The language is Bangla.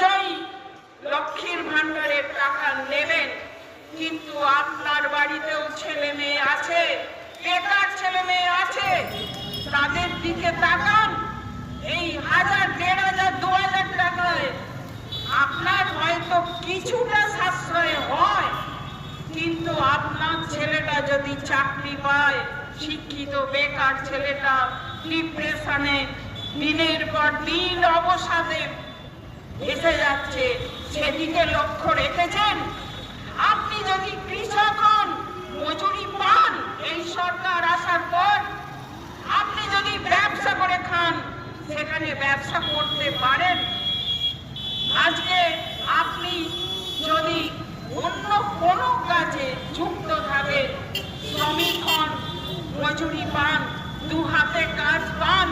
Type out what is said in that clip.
নিশ্চয়ই লক্ষ্মীর ভান্ডারের টাকা নেবেন, কিন্তু আপনার বাড়িতেও ছেলে মেয়ে আছে, বেকার ছেলে মেয়ে আছে, তাদের দিকে তাকান। এই হাজার, দেড় হাজার, দু হাজার টাকায় আপনার হয়তো কিছুটা সাশ্রয় হয়, কিন্তু আপনার ছেলেটা যদি চাকরি পায়, শিক্ষিত বেকার ছেলেটা ডিপ্রেশনে দিনের পর দিন অবসাদে এসে যাচ্ছে। সেদিকে লক্ষ্য রেখেছেন? আপনি যদি কৃষক হন মজুরি পান, এই সরকার আসার পর আপনি যদি ব্যবসা করে খান, সেখানে ব্যবসা করতে পারেন। আজকে আপনি যদি অন্য কোনো কাজে যুক্ত থাকেন, শ্রমিক হন, মজুরি পান, দু হাতে কাজ পান